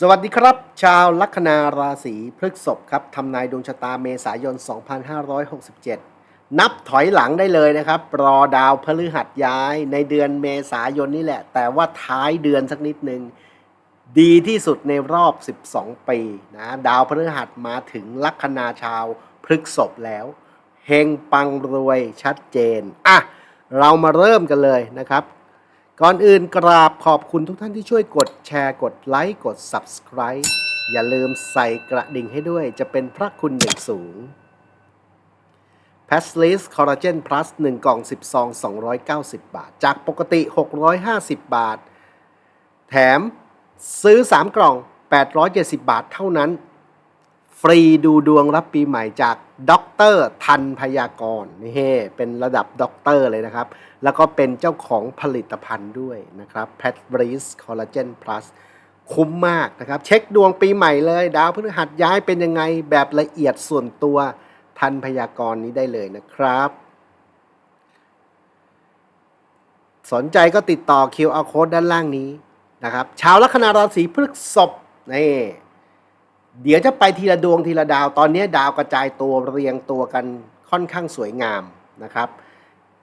สวัสดีครับ ชาวลัคนาราศีพฤษภครับทำนายดวงชะตาเมษายน 2567 นับถอยหลังได้เลยนะครับ รอดาวพฤหัสย้ายในเดือนเมษายนนี่แหละ แต่ว่าท้ายเดือนสักนิดหนึ่งดีที่สุดในรอบ 12 ปีนะดาวพฤหัสมาถึงลัคนาชาวพฤษภแล้วเฮงปังรวยชัดเจนอะเรามาเริ่มกันเลยนะครับ ก่อนอื่นกราบขอบคุณทุกท่านที่ช่วยกดแชร์กดไลค์กด Subscribe อย่าลืมใส่กระดิ่งให้ด้วยจะเป็นพระคุณอย่างสูง p a s l i s Collagen Plus 1 กล่อง 10 ซอง 290 บาท จากปกติ 650 บาท แถมซื้อ 3 กล่อง 870 บาทเท่านั้น ฟรีดูดวงรับปีใหม่จาก ด็อกเตอร์ทันพยากรนี่เฮเป็นระดับด็อกเตอร์เลยนะครับ แล้วก็เป็นเจ้าของผลิตภัณฑ์ด้วยนะครับ p a t b r i s Collagen Plus คุ้มมากนะครับ เช็คดวงปีใหม่เลย ดาวพฤหัสย้ายเป็นยังไงแบบละเอียดส่วนตัวทันพยากรณ์นี้ได้เลยนะครับ สนใจก็ติดต่อ QR Code ด้านล่างนี้นะครับ ชาวลัคนาราศีพฤษภนี่ เดี๋ยวจะไปทีละดวงทีละดาว ตอนนี้ดาวกระจายตัวเรียงตัวกันค่อนข้างสวยงามนะครับ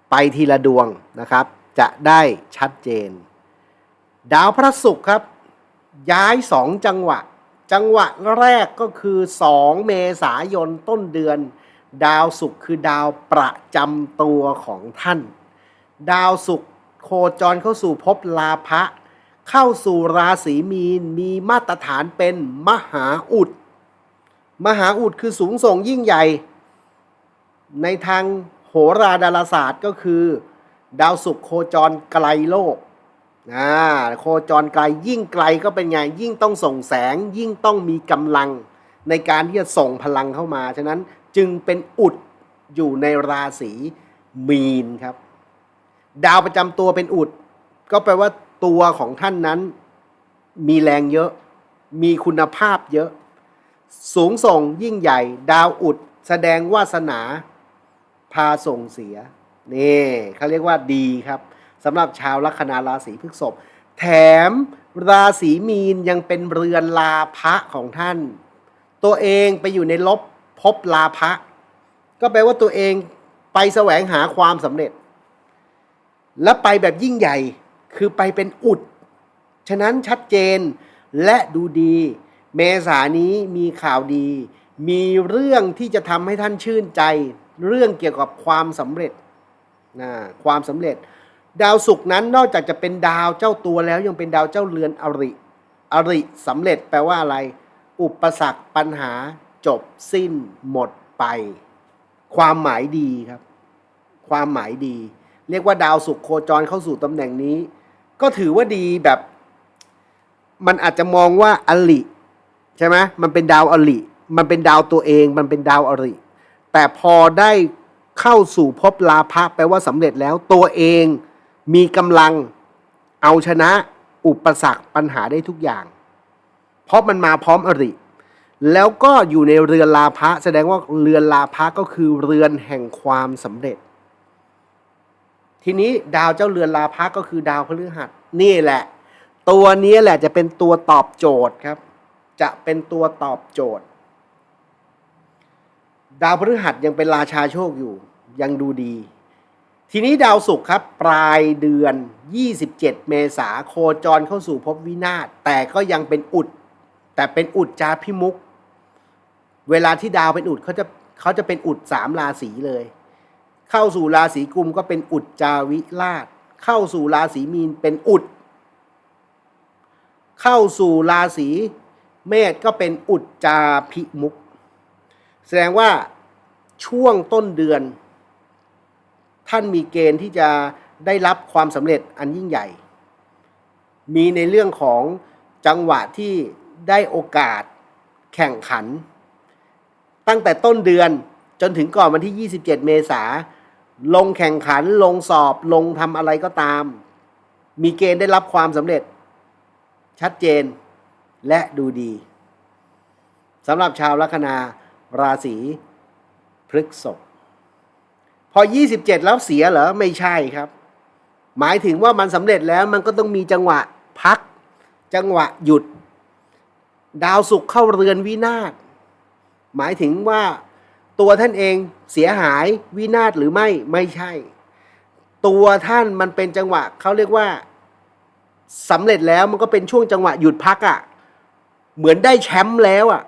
ไปทีละดวงนะครับ จะได้ชัดเจน ดาวพระศุกร์ครับ ย้ายสองจังหวะ จังหวะแรกก็คือ 2 เมษายนต้นเดือน ดาวศุกร์คือดาวประจำตัวของท่าน ดาวศุกร์โคจรเข้าสู่ภพลาภะ เข้าสู่ราศีมีนมีมาตรฐานเป็นมหาอุด มหาอุดคือสูงส่งยิ่งใหญ่ ในทางโหราดาราศาสตร์ก็คือ ดาวศุกร์โคจรไกลโลกอ่าโคจรไกลยิ่งไกลก็เป็นไงยิ่งต้องส่งแสง ยิ่งต้องมีกำลัง ในการที่จะส่งพลังเข้ามา ฉะนั้นจึงเป็นอุดอยู่ในราศีมีนครับ ดาวประจำตัวเป็นอุด ก็แปลว่า ตัวของท่านนั้น มีแรงเยอะ มีคุณภาพเยอะ สูงส่งยิ่งใหญ่ ดาวอุด แสดงวาสนา พาส่งเสีย นี่เขาเรียกว่าดีครับสำหรับชาวลัคนาราศีพฤษภแถมราศีมีนยังเป็นเรือนลาภะของท่าน ตัวเองไปอยู่ในลบพบลาภะก็แปลว่าตัวเองไปแสวงหาความสำเร็จ และไปแบบยิ่งใหญ่ คือไปเป็นอุด ฉะนั้นชัดเจนและดูดี เมษานี้มีข่าวดี มีเรื่องที่จะทำให้ท่านชื่นใจ เรื่องเกี่ยวกับความสำเร็จนะความสำเร็จ ดาวศุกร์นั้นนอกจากจะเป็นดาวเจ้าตัวแล้วยังเป็นดาวเจ้าเรือนอริ อริสำเร็จแปลว่าอะไร อุปสรรคปัญหาจบสิ้นหมดไป ความหมายดีครับ ความหมายดี เรียกว่าดาวศุกร์โคจรเข้าสู่ตำแหน่งนี้ ก็ถือว่าดีแบบ มันอาจจะมองว่าอลิใช่ไหมมันเป็นดาวอลิมันเป็นดาวตัวเองมันเป็นดาวอริแต่พอได้เข้าสู่ภพลาภะแปลว่าสำเร็จแล้วตัวเองมีกำลังเอาชนะอุปสรรคปัญหาได้ทุกอย่าง เพราะมันมาพร้อมอริ แล้วก็อยู่ในเรือนลาภะแสดงว่าเรือนลาภะก็คือเรือนแห่งความสำเร็จ ทีนี้ดาวเจ้าเรือนลาภะก็คือดาวพฤหัสนี่แหละ ตัวนี้แหละจะเป็นตัวตอบโจทย์ครับ จะเป็นตัวตอบโจทย์ ดาวพฤหัสยังเป็นราชาโชคอยู่ยังดูดี ทีนี้ดาวศุกร์ครับ ปลายเดือน 27 เมษาโคจรเข้าสู่ภพวินาศแต่ก็ยังเป็นอุด แต่เป็นอุดจาพิมุก เวลาที่ดาวเป็นอุดเขาจะเขาจะเป็นอุดสามราศีเลย เข้าสู่ราศีกุมก็เป็นอุดจาวิราช เข้าสู่ราศีมีนเป็นอุด เข้าสู่ราศีเมษก็เป็นอุดจาพิมุก แสดงว่าช่วงต้นเดือน ท่านมีเกณฑ์ที่จะได้รับความสำเร็จอันยิ่งใหญ่ มีในเรื่องของจังหวะที่ได้โอกาสแข่งขัน ตั้งแต่ต้นเดือนจนถึงก่อนวันที่ 27 เมษา ลงแข่งขันลงสอบลงทำอะไรก็ตาม มีเกณฑ์ได้รับความสำเร็จ ชัดเจนและดูดีสำหรับชาวลัคนาราศีพฤกษภพอ 27 แล้วเสียเหรอ ไม่ใช่ครับ หมายถึงว่ามันสำเร็จแล้วมันก็ต้องมีจังหวะพัก จังหวะหยุด ดาวศุกร์เข้าเรือนวินาศหมายถึงว่า ตัวท่านเองเสียหายวินาศหรือไม่ไม่ใช่ ตัวท่านมันเป็นจังหวะเขาเรียกว่าสำเร็จแล้วมันก็เป็นช่วงจังหวะหยุดพักอะ่ะเหมือนได้แชมป์แล้วอะ่ะ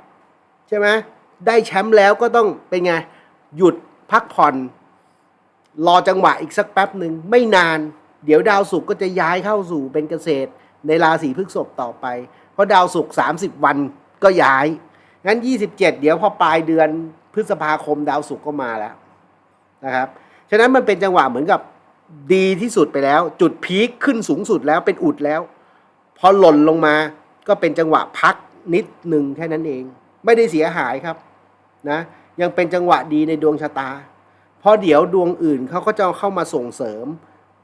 ใช่ไหมได้แชมป์แล้วก็ต้องเป็นไงหยุดพักผ่อน รอจังหวะอีกสักแป๊บหนึ่งไม่นาน เดี๋ยวดาวศุกร์ก็จะย้ายเข้าสู่เป็นเกษตร ในราศีพฤษภต่อไป เพราะดาวศุกร์30 วันก็ย้าย งั้น 27 เดี๋ยวพอปลายเดือน พฤษภาคมดาวศุกร์ก็มาแล้วนะครับ ฉะนั้นมันเป็นจังหวะเหมือนกับดีที่สุดไปแล้ว จุดพีคขึ้นสูงสุดแล้วเป็นอุดแล้ว พอหล่นลงมาก็เป็นจังหวะพักนิดหนึ่งแค่นั้นเอง ไม่ได้เสียหายครับนะยังเป็นจังหวะดีในดวงชะตา เพราะเดี๋ยวดวงอื่นเขาก็จะเข้ามาส่งเสริม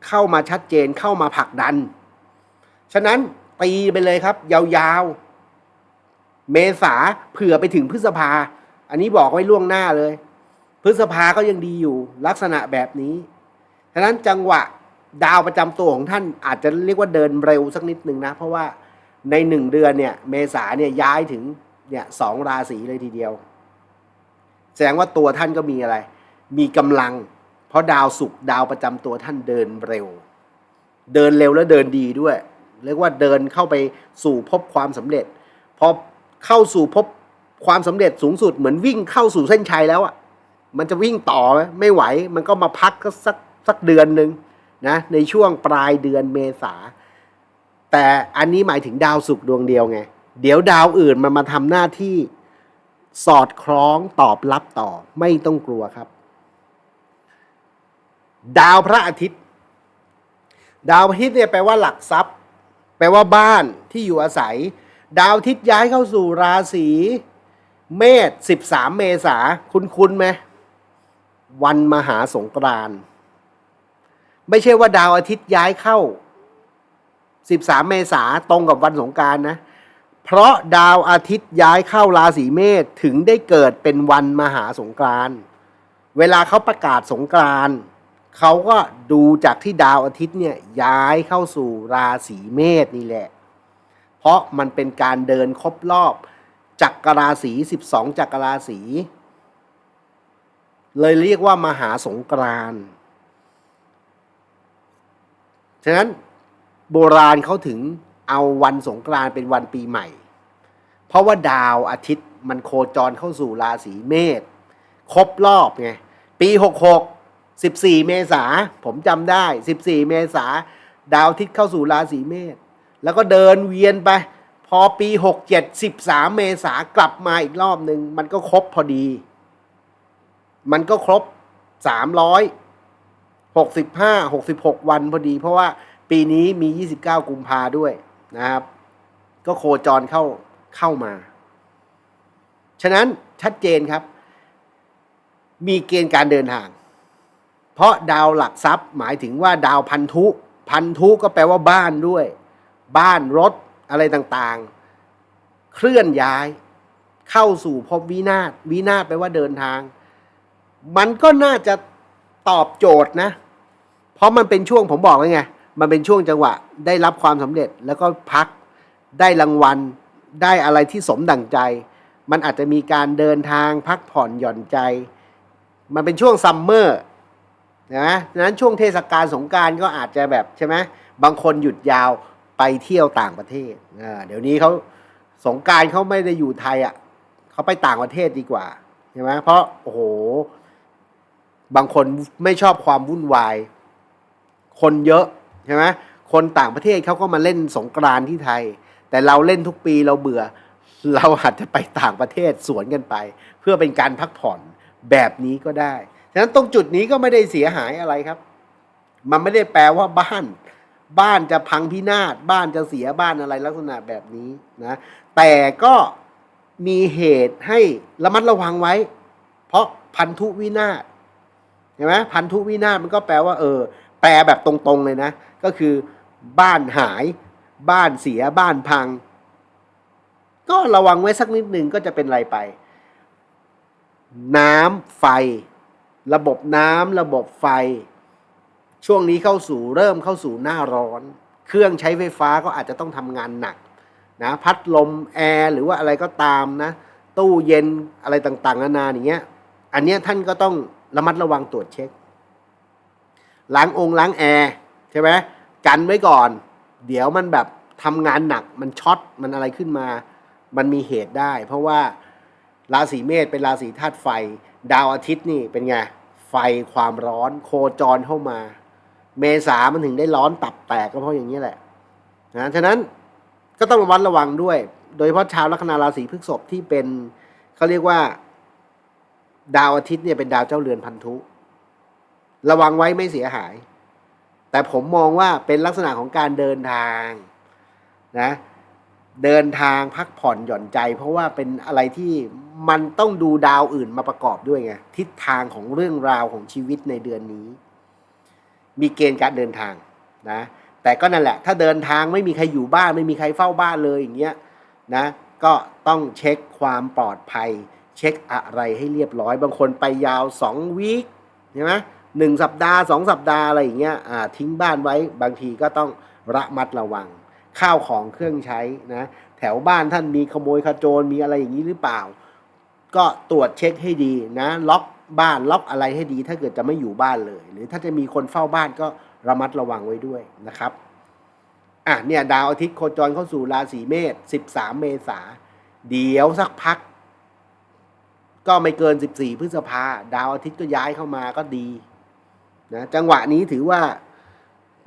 เข้ามาชัดเจนเข้ามาผลักดัน ฉะนั้นตีไปเลยครับ ยาวๆ เมษาเผื่อไปถึงพฤษภา อันนี้บอกไว้ล่วงหน้าเลย พฤษภาก็ยังดีอยู่ลักษณะแบบนี้ฉะนั้นจังหวะดาวประจำตัวของท่านอาจจะเรียกว่าเดินเร็วสักนิดหนึ่งนะ เพราะว่าในหนึ่งเดือนเนี่ย เมษาเนี่ยย้ายถึงเนี่ยสองราศีเลยทีเดียว แสดงว่าตัวท่านก็มีอะไร มีกำลัง เพราะดาวศุกร์ดาวประจำตัวท่านเดินเร็ว เดินเร็วแล้วเดินดีด้วย เรียกว่าเดินเข้าไปสู่พบความสำเร็จพอเข้าสู่พบ ความสำเร็จสูงสุดเหมือนวิ่งเข้าสู่เส้นชัยแล้วอะ่ะมันจะวิ่งต่อไหมไม่ไหว มันก็มาพักก็สักสักเดือนหนึ่งนะในช่วงปลายเดือนเมษา แต่อันนี้หมายถึงดาวศุกร์ดวงเดียวไง เดี๋ยวดาวอื่นมันมาทำหน้าที่สอดคล้องตอบรับต่อไม่ต้องกลัวครับ ดาวพระอาทิตย์ ดาวพระอาทิตย์เนี่ยแปลว่าหลักทรัพย์ แปลว่าบ้านที่อยู่อาศัย ดาวอาทิตย์ย้ายเข้าสู่ราศี เมษ13เมษาคุณคุณไหมวันมหาสงกรานไม่ใช่ว่าดาวอาทิตย์ย้ายเข้า13เมษาตรงกับวันสงการนะ เพราะดาวอาทิตย์ย้ายเข้าราศีเมษถึงได้เกิดเป็นวันมหาสงกรานเวลาเขาประกาศสงกรานเขาก็ดูจากที่ดาวอาทิตย์เนี่ยย้ายเข้าสู่ราศีเมษนี่แหละ เพราะมันเป็นการเดินครบรอบ จักรราศี12จักรราศีเลยเรียกว่ามหาสงกรานต์ฉะนั้นโบราณเขาถึงเอาวันสงกรานต์เป็นวันปีใหม่ เพราะว่าดาวอาทิตย์มันโคจรเข้าสู่ราศีเมษครบรอบไง ปี 66 14 เมษาผมจำได้ 14 เมษาดาวอาทิตย์เข้าสู่ราศีเมษแล้วก็เดินเวียนไป พอปี 67 13 เมษากลับมาอีกรอบหนึ่งมันก็ครบพอดี มันก็ครบ300 65 66 วันพอดี เพราะว่าปีนี้มี 29 กุมภาด้วยนะครับ ก็โคจรเข้าเข้ามา ฉะนั้นชัดเจนครับ มีเกณฑ์การเดินทาง เพราะดาวหลักทรัพย์หมายถึงว่าดาวพันธุ พันธุก็แปลว่าบ้านด้วย บ้านรถ อะไรต่างๆ เคลื่อนย้ายเข้าสู่ภพวินาศวินาศแปลว่าเดินทาง มันก็น่าจะตอบโจทย์นะ เพราะมันเป็นช่วงผมบอกแล้วไงมันเป็นช่วงจังหวะ ได้รับความสำเร็จแล้วก็พักได้รางวัล ได้อะไรที่สมดั่งใจ มันอาจจะมีการเดินทางพักผ่อนหย่อนใจ มันเป็นช่วงซัมเมอร์นะดังนั้นช่วงเทศกาลสงการก็อาจจะแบบใช่ไหมบางคนหยุดยาว ไปเที่ยวต่างประเทศเดี๋ยวนี้เขาสงการเขาไม่ได้อยู่ไทยอะเขาไปต่างประเทศดีกว่าใช่ไหมเพราะโอ้โห บางคนไม่ชอบความวุ่นวาย คนเยอะใช่ไหมคนต่างประเทศเขาก็มาเล่นสงกรานที่ไทย แต่เราเล่นทุกปีเราเบื่อ เราอาจจะไปต่างประเทศสวนกันไป เพื่อเป็นการพักผ่อนแบบนี้ก็ได้ฉะนั้นตรงจุดนี้ก็ไม่ได้เสียหายอะไรครับ มันไม่ได้แปลว่าบ้าน บ้านจะพังพินาศบ้านจะเสียบ้านอะไรลักษณะแบบนี้นะแต่ก็มีเหตุให้ระมัดระวังไว้ เพราะพันธุวินาศเห็นไหมพันธุวินาศมันก็แปลว่า เออ แปลแบบตรงๆเลยนะ ก็คือบ้านหายบ้านเสียบ้านพัง ก็ระวังไว้สักนิดหนึ่งก็จะเป็นไรไป น้ำไฟ ระบบน้ำระบบไฟ ช่วงนี้เข้าสู่เริ่มเข้าสู่หน้าร้อน เครื่องใช้ไฟฟ้าก็อาจจะต้องทำงานหนักนะพัดลมแอร์หรือว่าอะไรก็ตามนะ ตู้เย็นอะไรต่างๆนานาอย่างเงี้ยอันเนี้ยท่านก็ต้องระมัดระวังตรวจเช็คล้างองค์ล้างแอร์ใช่ไหมกันไว้ก่อน เดี๋ยวมันแบบทำงานหนักมันช็อตมันอะไรขึ้นมา มันมีเหตุได้ เพราะว่าราศีเมษเป็นราศีธาตุไฟ ดาวอาทิตย์นี่เป็นไงไฟความร้อนโคจรเข้ามา เมษามันถึงได้ร้อนตับแตกก็เพราะอย่างนี้แหละนะฉะนั้นก็ต้องระมัดระวังด้วย โดยเฉพาะชาวลัคนาราศีพฤษภที่เป็นเขาเรียกว่า ดาวอาทิตย์เนี่ยเป็นดาวเจ้าเรือนพันธุ ระวังไว้ไม่เสียหาย แต่ผมมองว่าเป็นลักษณะของการเดินทางนะเดินทางพักผ่อนหย่อนใจ เพราะว่าเป็นอะไรที่มันต้องดูดาวอื่นมาประกอบด้วยไงทิศทางของเรื่องราวของชีวิตในเดือนนี้ มีเกณฑ์การเดินทางนะ แต่ก็นั่นแหละ ถ้าเดินทางไม่มีใครอยู่บ้าน ไม่มีใครเฝ้าบ้านเลยอย่างเงี้ยนะ ก็ต้องเช็คความปลอดภัย เช็คอะไรให้เรียบร้อย บางคนไปยาวสองวีคใช่ไหมหนึ่งสัปดาห์สองสัปดาห์อะไรอย่างเงี้ยอ่าทิ้งบ้านไว้บางทีก็ต้องระมัดระวัง ข้าวของเครื่องใช้นะ แถวบ้านท่านมีขโมยขโจรมีอะไรอย่างนี้หรือเปล่า ก็ตรวจเช็คให้ดีนะ ล็อก บ้านล็อกอะไรให้ดี ถ้าเกิดจะไม่อยู่บ้านเลย หรือถ้าจะมีคนเฝ้าบ้านก็ระมัดระวังไว้ด้วยนะครับอะเนี่ยดาวอาทิตย์โคจรเข้าสู่ราศีเมษ13 เมษาเดี๋ยวสักพัก ก็ไม่เกิน 14 พฤษภาดาวอาทิตย์ก็ย้ายเข้ามาก็ดีนะจังหวะนี้ถือว่า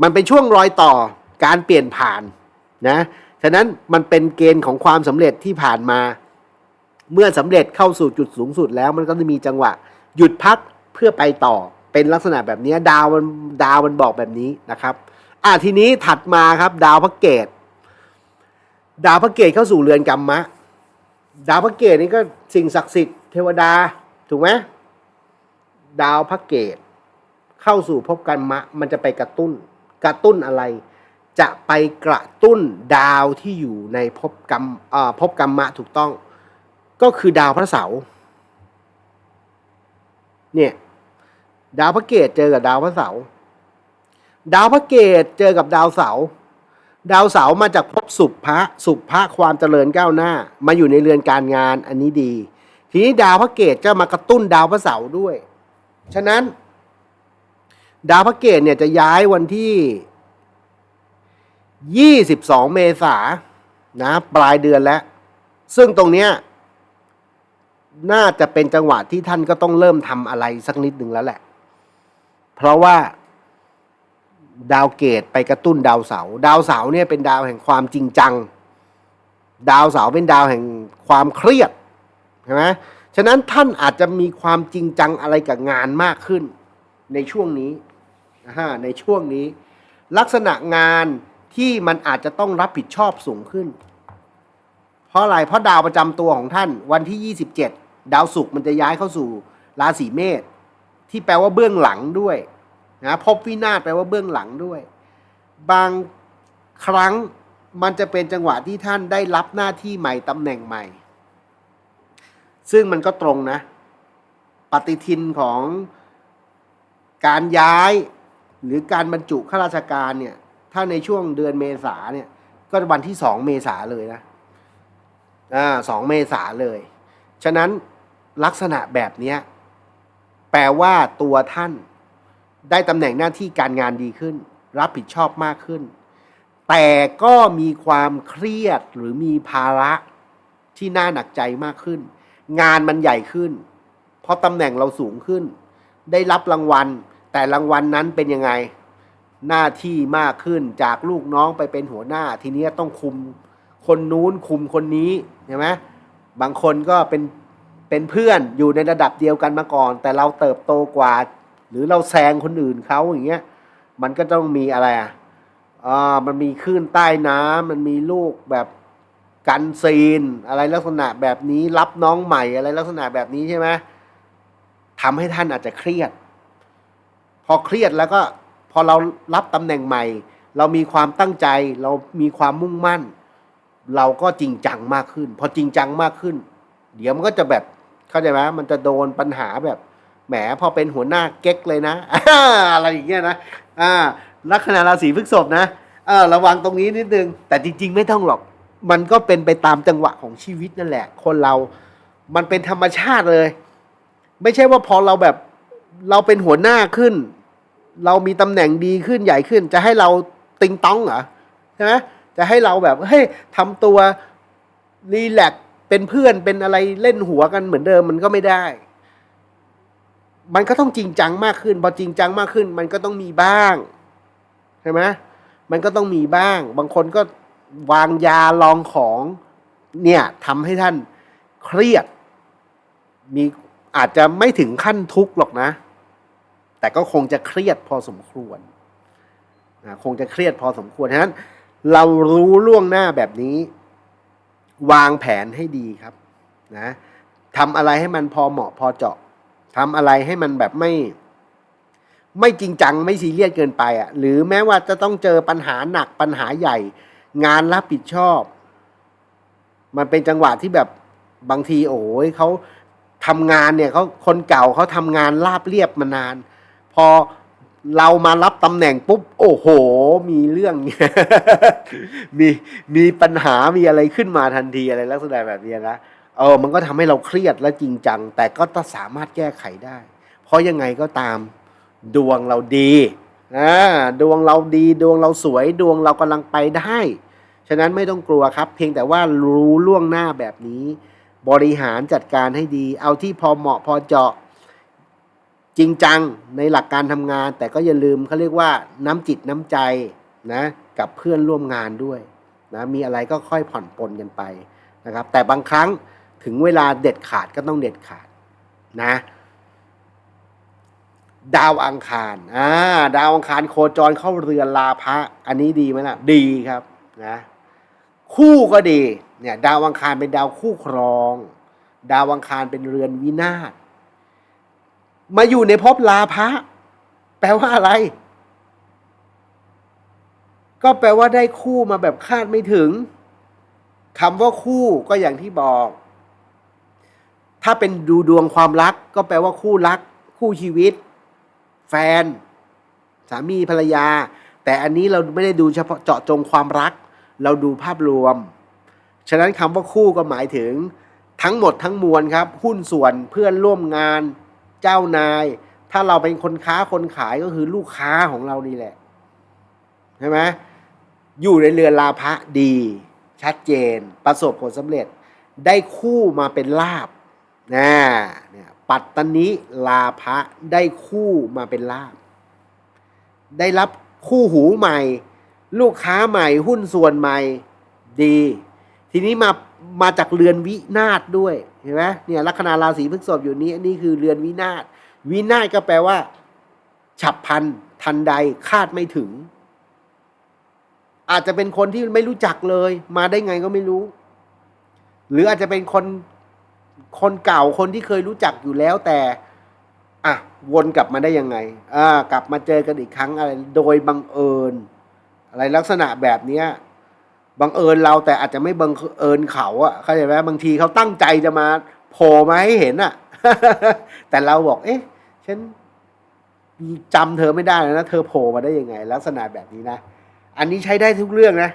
มันเป็นช่วงรอยต่อการเปลี่ยนผ่านนะฉะนั้นมันเป็นเกณฑ์ของความสำเร็จที่ผ่านมา เมื่อสำเร็จเข้าสู่จุดสูงสุดแล้วมันก็จะมีจังหวะ หยุดพักเพื่อไปต่อเป็นลักษณะแบบนี้ดาวมันดาวมันบอกแบบนี้นะครับอะทีนี้ถัดมาครับ ดาวพระเกต ดาวพระเกตเข้าสู่เรือนกรรมะ ดาวพระเกตนี่ก็สิ่งศักดิ์สิทธิ์เทวดาถูกไหมดาวพระเกต เข้าสู่ภพกรรมะ มันจะไปกระตุ้น กระตุ้นอะไร จะไปกระตุ้นดาวที่อยู่ในภพกรรมอ่าภพกรรมะถูกต้อง ก็คือดาวพระเสาร์ เนี่ย ดาวพระเกตเจอกับดาวพระเสาร์ดาวพระเกตเจอกับดาวเสาร์ดาวเสาร์มาจากภพสุภะสุภะความเจริญก้าวหน้า มาอยู่ในเรือนการงานอันนี้ดี ทีนี้ดาวพระเกตก็มากระตุ้นดาวพระเสาร์ด้วย ฉะนั้น ดาวพระเกตเนี่ยจะย้ายวันที่ 22 เมษายนนะปลายเดือนแล้ว ซึ่งตรงเนี้ย น่าจะเป็นจังหวะที่ท่านก็ต้องเริ่มทำอะไรสักนิดหนึ่งแล้วแหละ เพราะว่าดาวเกตไปกระตุ้นดาวเสา ดาวเสาเนี่ยเป็นดาวแห่งความจริงจัง ดาวเสาเป็นดาวแห่งความเครียดใช่ไหมฉะนั้นท่านอาจจะมีความจริงจังอะไรกับงานมากขึ้น ในช่วงนี้อ่าในช่วงนี้ ลักษณะงานที่มันอาจจะต้องรับผิดชอบสูงขึ้น เพราะอะไรเพราะดาวประจำตัวของท่านวันที่ 27 ดาวศุกร์มันจะย้ายเข้าสู่ราศีเมษที่แปลว่าเบื้องหลังด้วยนะพบวินาศแปลว่าเบื้องหลังด้วย บางครั้งมันจะเป็นจังหวะที่ท่านได้รับหน้าที่ใหม่ตำแหน่งใหม่ ซึ่งมันก็ตรงนะ ปฏิทินของการย้ายหรือการบรรจุข้าราชการเนี่ยถ้าในช่วงเดือนเมษาเนี่ยก็วันที่สองเมษาเลยนะอ่าสองเมษาเลย ฉะนั้น ลักษณะแบบนี้แปลว่าตัวท่านได้ตำแหน่งหน้าที่การงานดีขึ้น รับผิดชอบมากขึ้น แต่ก็มีความเครียดหรือมีภาระที่น่าหนักใจมากขึ้น งานมันใหญ่ขึ้น เพราะตำแหน่งเราสูงขึ้น ได้รับรางวัล แต่รางวัลนนั้นเป็นยังไง หน้าที่มากขึ้นจากลูกน้องไปเป็นหัวหน้า ทีนี้ต้องคุมคนนู้นคุมคนนี้ใช่ไหมบางคนก็เป็น เป็นเพื่อนอยู่ในระดับเดียวกันมาก่อน แต่เราเติบโตกว่า หรือเราแซงคนอื่นเขาอย่างเงี้ยมันก็ต้องมีอะไรอะอ่ามันมีคลื่นใต้น้ำมันมีลูกแบบกันซีน อะไรลักษณะแบบนี้รับน้องใหม่อะไรลักษณะแบบนี้ใช่ไหมทำให้ท่านอาจจะเครียด พอเครียดแล้วก็พอเรารับตำแหน่งใหม่ เรามีความตั้งใจ เรามีความมุ่งมั่น เราก็จริงจังมากขึ้น พอจริงจังมากขึ้น เดี๋ยวมันก็จะแบบ เข้าใจไหมมันจะโดนปัญหาแบบแหมพอเป็นหัวหน้าเก๊กเลยนะอะไรอย่างเงี้ยนะอ่าลัคนาราศีพฤษภนะเออระวังตรงนี้นิดนึง แต่จริง ๆ ไม่ต้องหรอก มันก็เป็นไปตามจังหวะของชีวิตนั่นแหละ คนเรา มันเป็นธรรมชาติเลย ไม่ใช่ว่าพอเราแบบเราเป็นหัวหน้าขึ้น เรามีตำแหน่งดีขึ้นใหญ่ขึ้น จะให้เราติงต้องเหรอใช่ไหมจะให้เราแบบเฮ้ยทำตัวรีแลก เป็นเพื่อนเป็นอะไรเล่นหัวกันเหมือนเดิมมันก็ไม่ได้ มันก็ต้องจริงจังมากขึ้น พอจริงจังมากขึ้น มันก็ต้องมีบ้างใช่ไหมมันก็ต้องมีบ้าง บางคนก็วางยาลองของเนี่ยทำให้ท่านเครียด มีอาจจะไม่ถึงขั้นทุกข์หรอกนะ แต่ก็คงจะเครียดพอสมควรคงจะเครียดพอสมควรฉะนั้น เรารู้ล่วงหน้าแบบนี้ วางแผนให้ดีครับนะทำอะไรให้มันพอเหมาะพอเจาะทำอะไรให้มันแบบไม่ ไม่จริงจังไม่ซีเรียสเกินไปอะ่ะ หรือแม้ว่าจะต้องเจอปัญหาหนักปัญหาใหญ่ งานรับผิดชอบ มันเป็นจังหวะที่แบบบางทีโอ้ยเขาทำงานเนี่ยเขาคนเก่าเขาทำงานราบเรียบมานาน พอ เรามารับตำแหน่งปุ๊บ โอ้โห มีเรื่อง มีมีปัญหามีอะไรขึ้นมาทันทีอะไรลักษณะแบบนี้นะเออมันก็ทำให้เราเครียดและจริงจัง แต่ก็ต้องสามารถแก้ไขได้ เพราะยังไงก็ตามดวงเราดีอ่าดวงเราดีดวงเราสวยดวงเรากำลังไปได้ ฉะนั้นไม่ต้องกลัวครับ เพียงแต่ว่ารู้ล่วงหน้าแบบนี้ บริหารจัดการให้ดี เอาที่พอเหมาะพอเจาะ จริงจังในหลักการทำงาน แต่ก็อย่าลืมเขาเรียกว่าน้ำจิตน้ำใจนะกับเพื่อนร่วมงานด้วยนะมีอะไรก็ค่อยผ่อนปลนกันไปนะครับแต่บางครั้งถึงเวลาเด็ดขาดก็ต้องเด็ดขาดนะดาวอังคารอ่าดาวอังคารโคจรเข้าเรือนลาภะอันนี้ดีไหมล่ะ ดีครับนะคู่ก็ดีเนี่ยดาวอังคารเป็นดาวคู่ครอง ดาวอังคารเป็นเรือนวินาศ มาอยู่ในภพลาภะแปลว่าอะไร ก็แปลว่าได้คู่มาแบบคาดไม่ถึงคำว่าคู่ก็อย่างที่บอก ถ้าเป็นดูดวงความรัก ก็แปลว่าคู่รัก คู่ชีวิต แฟน สามีภรรยา แต่อันนี้เราไม่ได้ดูเฉพาะเจาะจงความรัก เราดูภาพรวม ฉะนั้นคำว่าคู่ก็หมายถึง ทั้งหมดทั้งมวลครับ หุ้นส่วนเพื่อนร่วมงาน เจ้านาย ถ้าเราเป็นคนค้าคนขายก็คือลูกค้าของเรานี่แหละใช่ไหมอยู่ในเรือนลาภะดี ชัดเจน ประสบผลสำเร็จ ได้คู่มาเป็นลาบนะเนี่ยปัตตนิลาภะได้คู่มาเป็นลาบ ได้รับคู่หูใหม่ ลูกค้าใหม่หุ้นส่วนใหม่ดี ทีนี้มา มาจากเรือนวินาศด้วยเห็นไหมเนี่ยลัคนาราศีพฤษภอยู่นี้นี่คือเรือนวินาศวินาศก็แปลว่า ฉับพันทันใดคาดไม่ถึง อาจจะเป็นคนที่ไม่รู้จักเลย มาได้ไงก็ไม่รู้ หรืออาจจะเป็นคนคนเก่าคนที่เคยรู้จักอยู่แล้วแต่อะวนกลับมาได้ยังไงอ่ากลับมาเจอกันอีกครั้งอะไร โดยบังเอิญ อะไรลักษณะแบบเนี้ย บังเอิญเราแต่อาจจะไม่บังเอิญเขาอะเข้าใจไหมบางทีเขาตั้งใจจะมาโผล่มาให้เห็นอะแต่เราบอก เอ๊ะฉันจำเธอไม่ได้นะเธอโผล่มาได้ยังไง ลักษณะแบบนี้นะ อันนี้ใช้ได้ทุกเรื่องนะ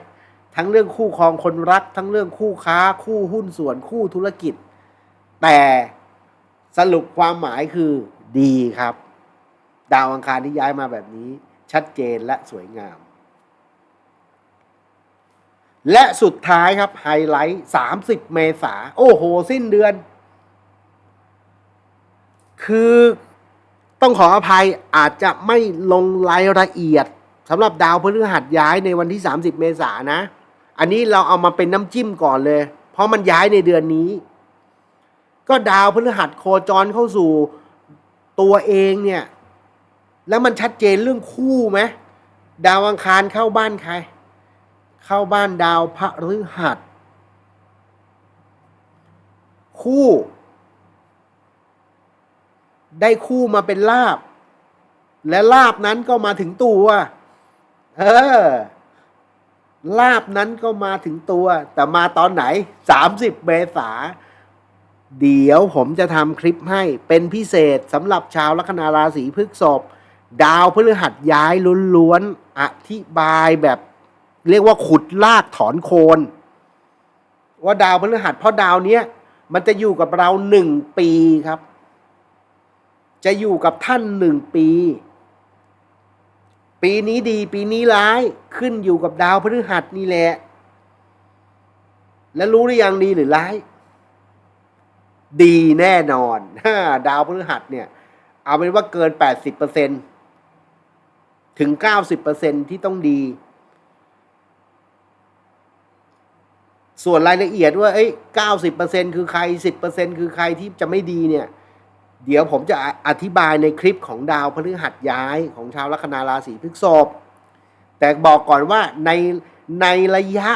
ทั้งเรื่องคู่ครองคนรัก ทั้งเรื่องคู่ค้า คู่หุ้นส่วนคู่ธุรกิจ แต่สรุปความหมายคือดีครับ ดาวอังคารที่ย้ายมาแบบนี้ ชัดเจนและสวยงาม และสุดท้ายครับไฮไลท์30 เมษาโอ้โห สิ้นเดือน คือต้องขออภัยอาจจะไม่ลงรายละเอียดสำหรับดาวพฤหัสย้ายในวันที่ 30 เมษายนนะ อันนี้เราเอามาเป็นน้ำจิ้มก่อนเลย เพราะมันย้ายในเดือนนี้ ก็ดาวพฤหัสโคจรเข้าสู่ตัวเองเนี่ย แล้วมันชัดเจนเรื่องคู่ไหมดาวอังคารเข้าบ้านใคร เข้าบ้านดาวพฤหัส คู่ ได้คู่มาเป็นลาบ และลาบนั้นก็มาถึงตัว เออ ลาบนั้นก็มาถึงตัว แต่มาตอนไหน30เมษาเดี๋ยวผมจะทำคลิปให้เป็นพิเศษสำหรับชาวลัคนาราศีพฤษภดาวพฤหัสย้ายล้วนๆอธิบายแบบ เรียกว่าขุดลากถอนโคน ว่าดาวพฤหัสเพราะดาวเนี้ยมันจะอยู่กับเราหนึ่งปีครับ จะอยู่กับท่านหนึ่งปี ปีนี้ดีปีนี้ร้ายขึ้นอยู่กับดาวพฤหัสนี่แหละ แล้วรู้หรือยังดีหรือร้าย ดีแน่นอนดาวพฤหัสเนี่ย เอาเป็นว่าเกินแปดสิบเปอร์เซ็นถึงเก้าสิบเปอร์เซ็นที่ต้องดี ส่วนรายละเอียดว่าเอ้ยเก้าสิบเปอร์เซ็นคือใครสิบเปอร์เซ็นคือใครที่จะไม่ดีเนี่ย เดี๋ยวผมจะอธิบายในคลิปของดาวพฤหัสย้ายของชาวลัคนาราศีพฤษภแต่บอกก่อนว่าในในระยะ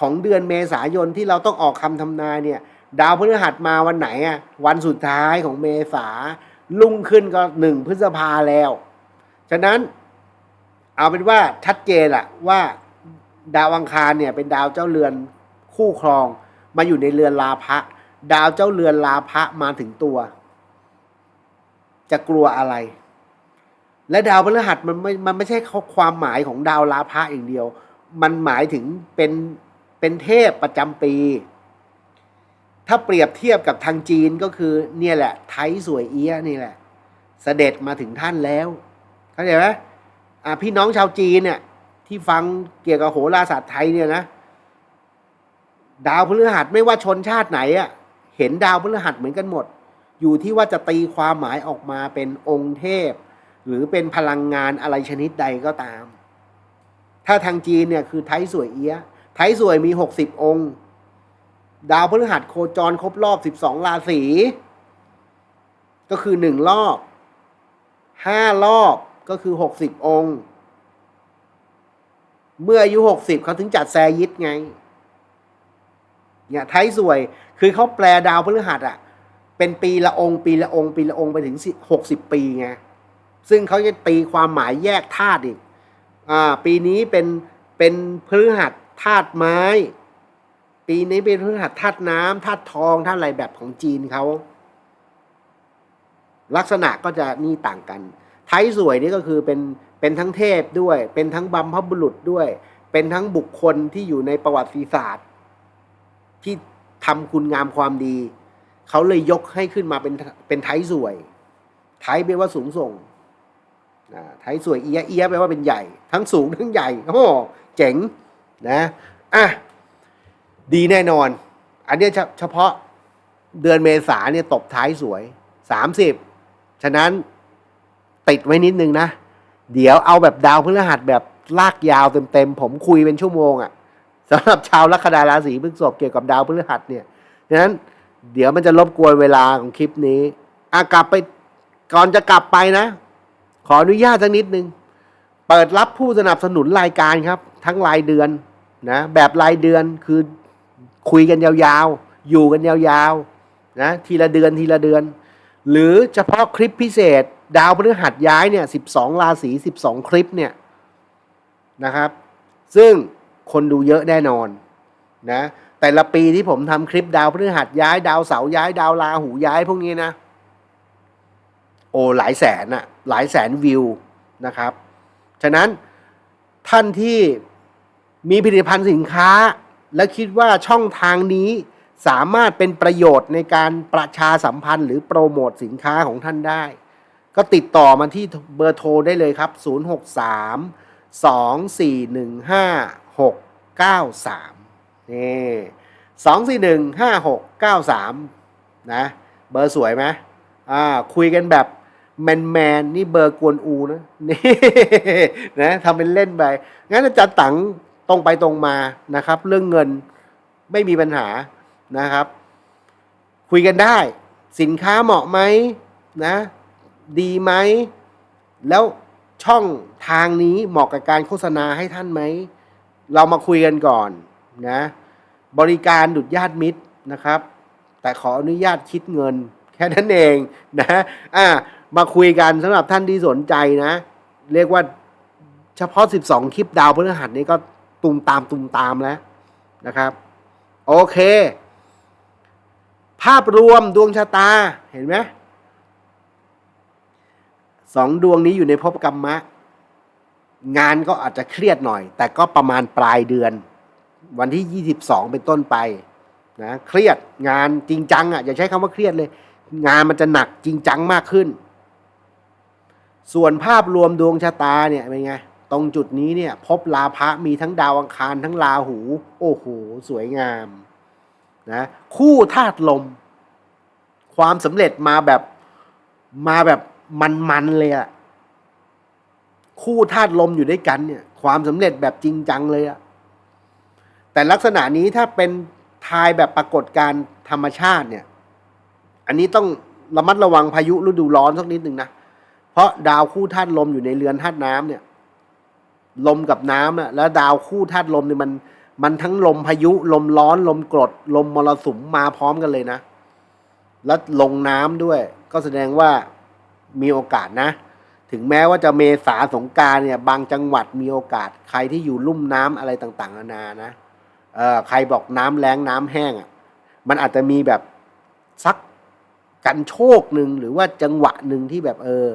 ของเดือนเมษายนที่เราต้องออกคำทำนายเนี่ย ดาวพฤหัสมาวันไหนอะวันสุดท้ายของเมษาลุ่งขึ้นก็หนึ่งพฤษภาแล้ว ฉะนั้นเอาเป็นว่าชัดเจนอะว่าดาวอังคารเนี่ยเป็นดาวเจ้าเรือน คู่ครอง มาอยู่ในเรือนลาภะดาวเจ้าเรือนลาภะมาถึงตัว จะกลัวอะไร และดาวพฤหัสมันไม่มันไม่ใช่ความหมายของดาวลาภะอย่างเดียว มันหมายถึงเป็นเป็นเทพประจำปี ถ้าเปรียบเทียบกับทางจีนก็คือ เนี่ยแหละ ไทยสวยเอี้ยนี่แหละเสด็จมาถึงท่านแล้วเข้าใจไหมพี่น้องชาวจีนเนี่ยที่ฟังเกี่ยวกับโหราศาสตร์ไทยเนี่ยนะ ดาวพฤหัสไม่ว่าชนชาติไหนอะ่ะเห็นดาวพฤหัสเหมือนกันหมด อยู่ที่ว่าจะตีความหมายออกมาเป็นองค์เทพ หรือเป็นพลังงานอะไรชนิดใดก็ตาม ถ้าทางจีนเนี่ยคือไทยสวยเอี้ยไทยสวยมีหกสิบองค์ ดาวพฤหัสโคจรครบรอบสิบสองราศีก็คือหนึ่งรอบห้ารอบก็คือหกสิบองค์ เมื่ออายุหกสิบเขาถึงจัดแซยิดไง เนี่ยไทยสวยคือเขาแปลดาวพฤหัสอะเป็นปีละองค์ปีละองค์ปีละองค์ไปถึงหกสิบปีไงซึ่งเขาจะตีความหมายแยกธาตุอีกอ่าปีนี้เป็นเป็นพฤหัสธาตุไม้ ปีนี้เป็นพฤหัสธาตุน้ำธาตุทองธาตุอะไรแบบของจีนเขาลักษณะก็จะนี่ต่างกัน ไทยสวยนี่ก็คือเป็นเป็นทั้งเทพด้วย เป็นทั้งบัมพบุรุษด้วย เป็นทั้งบุคคลที่อยู่ในประวัติศาสตร์ ที่ทำคุณงามความดี เขาเลยยกให้ขึ้นมาเป็นเป็นไทยสวย ไทยแปลว่าสูงส่งนะไทยสวยเอียเอียแปลว่าเป็นใหญ่ ทั้งสูงทั้งใหญ่โอ้เจ๋งนะอะดีแน่นอน อันนี้เฉพาะเดือนเมษาเนี่ยตบท้ายสวยสามสิบฉะนั้นติดไว้นิดนึงนะ เดี๋ยวเอาแบบดาวพฤหัสแบบลากยาวเต็มๆผมคุยเป็นชั่วโมงอะ่ะ สำหรับชาวลัคนาราศีพฤษภเกี่ยวกับดาวพฤหัสเนี่ยฉะนั้นเดี๋ยวมันจะรบกวนเวลาของคลิปนี้อะกลับไปก่อนจะกลับไปนะ ขออนุญาตสักนิดนึง เปิดรับผู้สนับสนุนรายการครับ ทั้งรายเดือนนะแบบรายเดือนคือคุยกันยาวๆ อยู่กันยาวๆนะทีละเดือนทีละเดือน หรือเฉพาะคลิปพิเศษ ดาวพฤหัสย้ายเนี่ยสิบสองราศีสิบสองคลิปเนี่ยนะครับ ซึ่ง คนดูเยอะแน่นอนนะแต่ละปีที่ผมทำคลิปดาวพฤหัสย้ายดาวเสาย้ายดาวราหูย้ายพวกนี้นะ โอ้หลายแสนอะหลายแสนวิวนะครับ ฉะนั้นท่านที่มีผลิตภัณฑ์สินค้า และคิดว่าช่องทางนี้สามารถเป็นประโยชน์ในการประชาสัมพันธ์ หรือโปรโมทสินค้าของท่านได้ ก็ติดต่อมาที่เบอร์โทรได้เลยครับ 063 2415 693 นี่ 2415693 นะ เบอร์สวยไหมอ่า คุยกันแบบแมนแมนนี่เบอร์กวนอูนะ นี่นะทำเป็นเล่นไป งั้นอาจารย์ตังตรงไปตรงมานะครับ เรื่องเงินไม่มีปัญหานะครับ คุยกันได้ สินค้าเหมาะไหมนะ ดีไหม แล้วช่องทางนี้เหมาะกับการโฆษณาให้ท่านไหม เรามาคุยกันก่อนนะบริการดุดญาติมิตรนะครับ แต่ขออนุญาตคิดเงิน แค่นั้นเองนะอะมาคุยกันสำหรับท่านที่สนใจนะ เรียกว่าเฉพาะ 12 คลิปดาวพฤหัสนี้ก็ตุมตามตุมตามแล้วนะครับ โอเค ภาพรวมดวงชะตาเห็นไหมสองดวงนี้อยู่ในภพกรรมะ งานก็อาจจะเครียดหน่อย แต่ก็ประมาณปลายเดือน วันที่ 22 เป็นต้นไปนะเครียดงานจริงจังอะอย่าใช้คำว่าเครียดเลย งานมันจะหนักจริงจังมากขึ้น ส่วนภาพรวมดวงชะตาเนี่ยเป็นไงตรงจุดนี้เนี่ย พบลาภะมีทั้งดาวอังคารทั้งราหู โอ้โห สวยงามนะคู่ธาตุลม ความสำเร็จมาแบบมาแบบมันๆเลยอะ คู่ธาตุลมอยู่ด้วยกันเนี่ย ความสำเร็จแบบจริงจังเลยอะแต่ลักษณะนี้ถ้าเป็นทายแบบปรากฏการธรรมชาติเนี่ย อันนี้ต้องระมัดระวังพายุฤดูร้อนสักนิดหนึ่งนะเพราะดาวคู่ธาตุลมอยู่ในเรือนธาตุน้ำเนี่ย ลมกับน้ำอะแล้วดาวคู่ธาตุลมเนี่ยมัน มันทั้งลมพายุ ลมร้อน ลมกรด ลมมรสุมมาพร้อมกันเลยนะ แล้วลงน้ำด้วย ก็แสดงว่ามีโอกาสนะ ถึงแม้ว่าจะเมษาสงการเนี่ยบางจังหวัดมีโอกาส ใครที่อยู่ลุ่มน้ำอะไรต่างๆนานานะเออใครบอกน้ำแรงน้ำแห้งอะ่ะมันอาจจะมีแบบสักกันโชคหนึ่งหรือว่าจังหวะหนึ่งที่แบบเออ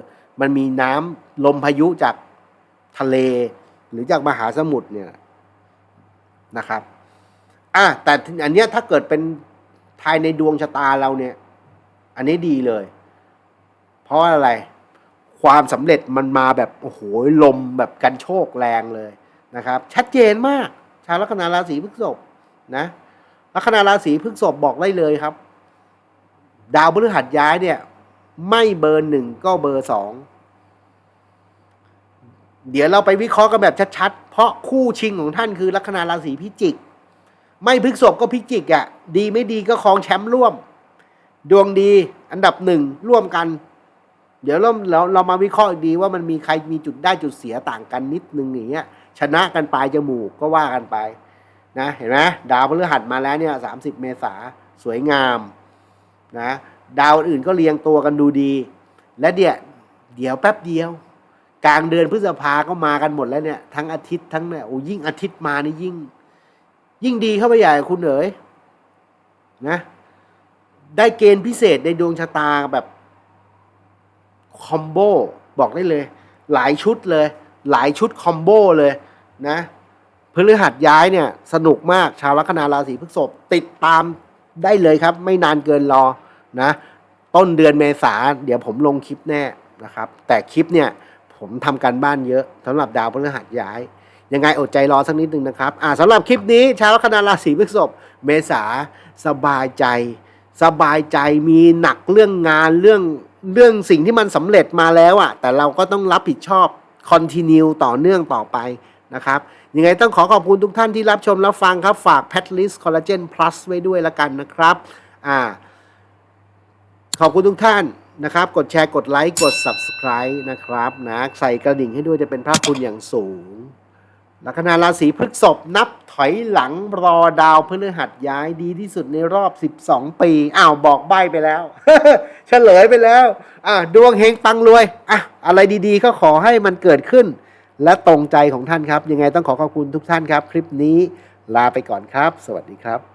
มันมีน้ำลมพายุจากทะเล หรือจากมหาสมุทรเนี่ยนะครับอะแต่อันเนี้ยถ้าเกิดเป็นภายในดวงชะตาเราเนี่ย อันนี้ดีเลย เพราะอะไร ความสำเร็จมันมาแบบโอ้โหลมแบบกันโชกแรงเลยนะครับ ชัดเจนมาก ชาวลัคนาราศีพฤษภนะลัคนาราศีพฤษภบอกได้เลยครับ ดาวพฤหัสย้ายเนี่ย ไม่เบอร์หนึ่งก็เบอร์สองเดี๋ยวเราไปวิเคราะห์กันแบบชัดๆ เพราะคู่ชิงของท่านคือลัคนาราศีพิจิก ไม่พฤษภก็พิจิกอะ่ะ ดีไม่ดีก็ครองแชมป์ร่วม ดวงดีอันดับหนึ่งร่วมกัน เดี๋ยวเราเราเรามาวิเคราะห์ดีว่ามันมีใครมีจุดได้จุดเสียต่างกันนิดนึงอย่างเงี้ย ชนะกันปลายจมูกก็ว่ากันไปนะเห็นไหมดาวพฤหัสมาแล้วเนี่ยสามสิบเมษาสวยงามนะดาวอื่นก็เรียงตัวกันดูดี และเดี๋ยวเดี๋ยวแป๊บเดียว กลางเดือนพฤษภาก็มากันหมดแล้วเนี่ยทั้งอาทิตย์ทั้งเนี่ยโอ้ยิ่งอาทิตย์มานี่ยิ่ง ยิ่งดีเข้าไปใหญ่คุณเอ๋ยนะได้เกณฑ์พิเศษในดวงชะตาแบบ คอมโบบอกได้เลย หลายชุดเลย หลายชุดคอมโบเลยนะพฤหัสย้ายเนี่ย สนุกมากชาวลัคนาราศีพฤษภติดตามได้เลยครับ ไม่นานเกินรอนะ ต้นเดือนเมษาเดี๋ยวผมลงคลิปแน่นะครับ แต่คลิปเนี่ย ผมทำการบ้านเยอะสำหรับดาวพฤหัสย้าย ยังไงอดใจรอสักนิดนึงนะครับอ่าสำหรับคลิปนี้ชาวลัคนาราศีพฤษภเมษาสบายใจ สบายใจมีหนักเรื่องงานเรื่อง เรื่องสิ่งที่มันสำเร็จมาแล้วอะ่ะแต่เราก็ต้องรับผิดชอบคอนติเนียต่อเนื่องต่อไปนะครับยังไงต้องขอขอบคุณทุกท่านที่รับชมรับฟังครับ ฝาก p a t l i s t Collagen Plus ไว้ด้วยละกันนะครับอ่าขอบคุณทุกท่านนะครับ กดแชร์กดไลค์กด Subscribe นะครับนะใส่กระดิ่งให้ด้วยจะเป็นพระคุณอย่างสูง ลัคนาราศีพฤษภนับถอยหลังรอดาวพฤหัสย้ายดีที่สุดในรอบ 12 ปี อ้าวบอกใบไปแล้ว เฉลยไปแล้ว อะดวงเฮงปังรวย อะ อะไรดีๆ ก็ขอให้มันเกิดขึ้น และตรงใจของท่านครับ ยังไงต้องขอขอบคุณทุกท่านครับ คลิปนี้ลาไปก่อนครับ สวัสดีครับ